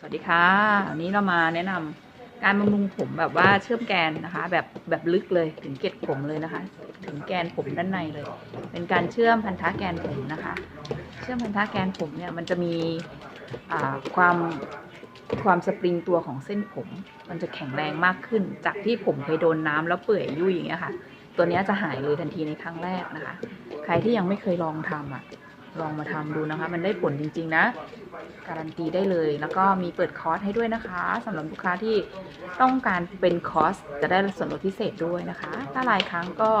สวัสดีค่ะวันนี้เรามาแนะนำการบำรุงผมแบบว่าเชื่อมแกนนะคะ แบบแบบลึกเลยถึงเกล็ดผมเลยนะคะ ถึงแกนผมด้านในเลย เป็นการเชื่อมพันธะแกนผมนะคะ เชื่อมพันธะแกนผมเนี่ยมันจะมีความความสปริงตัวของเส้นผม มันจะแข็งแรงมากขึ้น จากที่ผมเคยโดนน้ำแล้วเปื่อยยุ่ยอย่างเงี้ยค่ะ ตัวนี้จะหายเลยทันทีในครั้งแรกนะคะ ใครที่ยังไม่เคยลองทำอะ ลองมาทำดูนะคะ มันได้ผลจริง ๆ นะ การันตีได้เลย แล้วก็มีเปิดคอร์สให้ด้วยนะคะสำหรับลูกค้าที่ต้องการเป็นคอร์สจะได้ส่วนลดพิเศษด้วยนะคะ ถ้ารายครั้งก็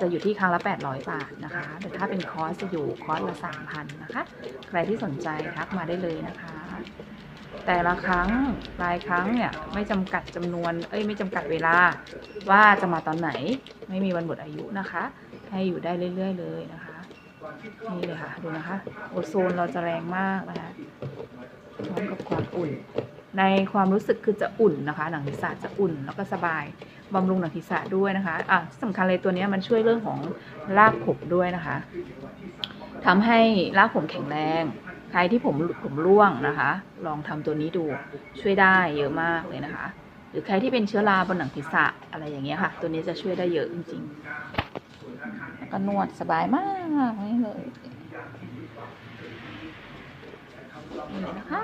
จะอยู่ที่ครั้งละ 800 บาทนะคะ แต่ถ้าเป็นคอร์สจะอยู่คอร์สละ 3,000 นะคะ ใครที่สนใจทักมาได้เลยนะคะ แต่ละครั้งรายครั้งเนี่ยไม่จำกัดจำนวน เอ้ยไม่จำกัดเวลาว่าจะมาตอนไหน ไม่มีวันหมดอายุนะคะ ให้อยู่ได้เรื่อย ๆ เลยนะคะ นี่เลยค่ะ ดูนะคะ โอโซนเราจะแรงมากนะคะพร้อมกับความอุ่น ในความรู้สึกคือจะอุ่นนะคะ หนังศีรษะจะอุ่นแล้วก็สบายบำรุงหนังศีรษะด้วยนะคะอะสำคัญเลยตัวนี้มันช่วยเรื่องของรากผมด้วยนะคะทำให้รากผมแข็งแรง ใครที่ผมผมร่วงนะคะ ลองทำตัวนี้ดูช่วยได้เยอะมากเลยนะคะ หรือใครที่เป็นเชื้อราบนหนังศีรษะอะไรอย่างเงี้ยค่ะ ตัวนี้จะช่วยได้เยอะจริง ๆ แล้วก็นวดสบายมากนี่เลยนี่นะคะ